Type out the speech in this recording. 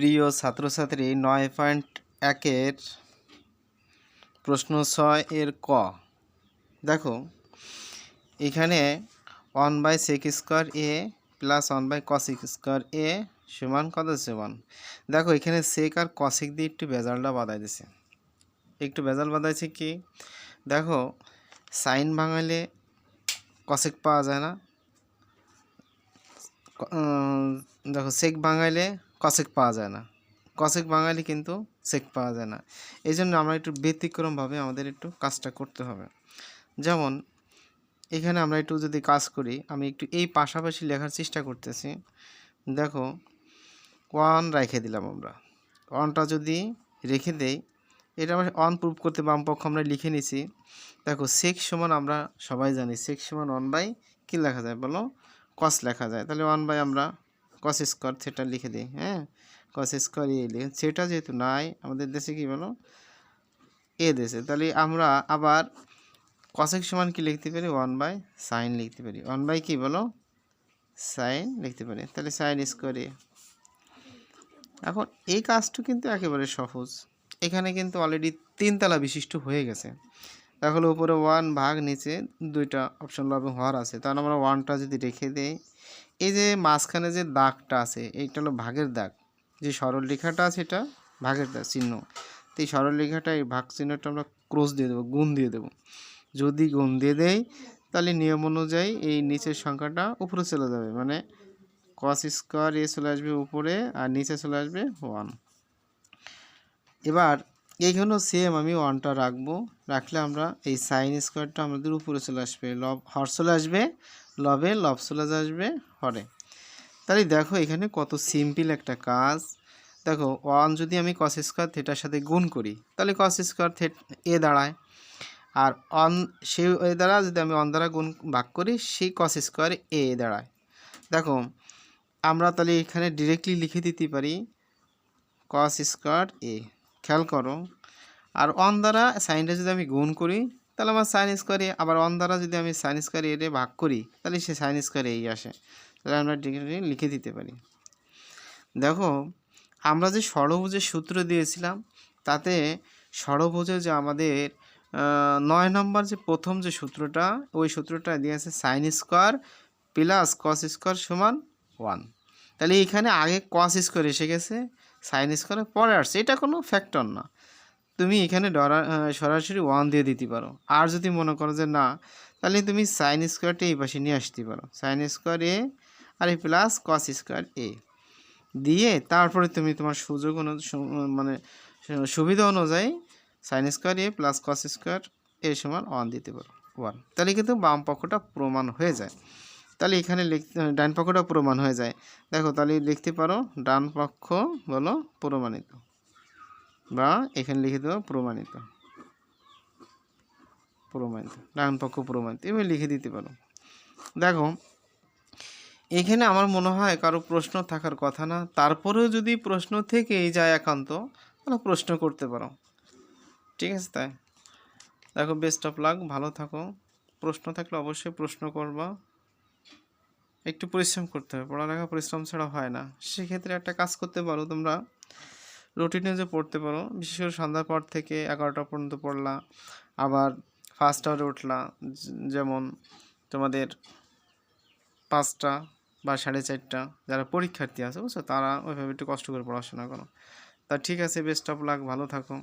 প্রিয় ছাত্রছাত্রী, নয় পয়েন্ট একের প্রশ্ন ছয় এর ক। দেখো, এখানে one by sec square A plus one by cosec square A সমান কত সমান। দেখো, এখানে সেক আর কসিক দিয়ে একটু বেজালটা বাদাই দিছে। একটু বেজাল বাদাইছে কি? দেখো সাইন ভাঙালে কসেক পাওয়া যায় না। দেখো সেক ভাঙাইলে কসেক পাওয়া যায় না। কসেক বাঙালি কিন্তু সেক পাওয়া যায় না। এই জন্য আমরা একটু ব্যতিক্রমভাবে আমাদের একটু কাজটা করতে হবে। যেমন, এখানে আমরা একটু যদি কাজ করি, আমি একটু এই পাশাপাশি লেখার চেষ্টা করতেছি। দেখো ওয়ান রেখে দিলাম আমরা। ওয়ানটা যদি রেখে দেই, এটা আমরা অন প্রুভ করতে বাম পক্ষ আমরা লিখে নিছি। দেখো সেক্স সমান আমরা সবাই জানি। সেক্স সমান ওয়ান বাই কী লেখা যায় বলো? কস লেখা যায়। তাহলে ওয়ান বাই আমরা কস স্কোয়ার সেটা লিখে দিই হ্যাঁ? কস স্কোয়ার এ লিখে সেটা যেহেতু নাই, আমাদের দেশে কি বলো? এ দেশে। তাহলে আমরা আবার কসেক সমান কি লিখতে পারি? ওয়ান বাই সাইন লিখতে পারি। ওয়ান বাই কি বলো? সাইন লিখতে পারি। তাহলে সাইন স্কোয়ার এ এখন এই কাজটা কিন্তু একেবারে সহজ। এখানে কিন্তু অলরেডি তিনতলা বিশিষ্ট হয়ে গেছে। তাহলে উপরে ওয়ান ভাগ নিচে দুইটা অপশন লবে হওয়ার আছে। তাহলে আমরা ওয়ানটা যদি রেখে দেই, এই যে মাঝখানে যে দাগটা আছে, এইটা হলো ভাগের দাগ। যে সরল রেখাটা আছে এটা ভাগের দাগ চিহ্ন। তো এই সরল রেখাটা এই ভাগ চিহ্নটা আমরা ক্রস দিয়ে দেবো, গুণ দিয়ে দেবো। যদি গুণ দিয়ে দেই, তাহলে নিয়ম অনুযায়ী এই নিচের সংখ্যাটা উপরে চলে যাবে। মানে কস স্কোয়ার এ চলে আসবে উপরে আর নিচে চলে আসবে ওয়ান এবার এইখানেও সেম আমি ওয়ানটা রাখব। রাখলে আমরা এই সাইন স্কোয়ারটা আমাদের উপরে চলে আসবে। লব হর চলে আসবে, লবে লব চলে আসবে, হরে। তাহলে দেখো এখানে কত সিম্পল একটা কাজ। দেখো ওয়ান যদি আমি কস স্কোয়ার থেটার সাথে গুণ করি, তাহলে কস স্কোয়ার থেট এ দাঁড়ায়। আর অন সেই এ দ্বারা যদি আমি অন দ্বারা গুণ ভাগ করি, সেই কস স্কোয়ার এ দাঁড়ায়। দেখো, আমরা তাহলে এখানে ডিরেক্টলি লিখে দিতে পারি কস স্কোয়ার এ। খেয়াল করো। আর অন দ্বারা সাইনটা যদি আমি গুণ করি, তাহলে আমার সাইন স্কোয়ার আবার অন দ্বারা যদি আমি সাইন স্কোয়ার এ ভাগ করি, তাহলে সে সাইন স্কোয়ার এই আসে। তাহলে আমরা ডিরেক্টলি লিখে দিতে পারি। দেখো, আমরা যে ষড়ভুজের সূত্র দিয়েছিলাম, তাতে ষড়ভুজে যে আমাদের নয় নম্বর যে প্রথম যে সূত্রটা, ওই সূত্রটা দিয়েছে sine square plus cos square সমান ওয়ান তাহলে এখানে আগে কস স্কোয়ার এসে গেছে সাইন স্কোয়ার পরে আসছে, এটা কোনো ফ্যাক্টর না। তুমি এখানে ডরা সরাসরি ওয়ান দিয়ে দিতে পারো। আর যদি মনে করো যে না, তাহলে তুমি সাইন স্কোয়ারটা এই পাশে নিয়ে আসতে পারো। সাইন স্কোয়ার এ আর এই প্লাস কস স্কোয়ার এ দিয়ে তারপরে তুমি তোমার সুযোগ মানে সুবিধা অনুযায়ী sine square A plus cos square A সমান ওয়ান দিতে পারো। ওয়ান তাহলে কিন্তু বাম পক্ষটা প্রমাণ হয়ে যায়। তাহলে এখানে ডান পক্ষটা প্রমাণ হয়ে যায়। দেখো, তাহলে লিখতে পারো, ডান পক্ষ বলো প্রমাণিত বা এখানে লিখে দেবো প্রমাণিত। প্রমাণিত, ডান পক্ষ প্রমাণিত, এভাবে লিখে দিতে পারো। দেখো, এখানে আমার মনে হয় কারও প্রশ্ন থাকার কথা না, তারপরেও যদি প্রশ্ন থেকেই যায় একান্ত, তাহলে প্রশ্ন করতে পারো। ঠিক আছে তাই? দেখো বেস্ট অফ লাক ভালো থাকো। প্রশ্ন থাকলে অবশ্যই প্রশ্ন করবা। একটু পরিশ্রম করতে হবে, পড়ালেখা পরিশ্রম ছাড়া হয় না। সেক্ষেত্রে একটা কাজ করতে পারো, তোমরা রুটিনে যে পড়তে পারো, বিশেষ করে সন্ধ্যার পর থেকে এগারোটা পর্যন্ত পড়লা, আবার ফার্স্ট আওয়ারে উঠলা, যেমন তোমাদের পাঁচটা বা সাড়ে চারটা, যারা পরীক্ষার্থী আছে, বুঝছ? তারা ওইভাবে একটু কষ্ট করে পড়াশোনা করো। তা ঠিক আছে বেস্ট অফ লাক ভালো থাকো।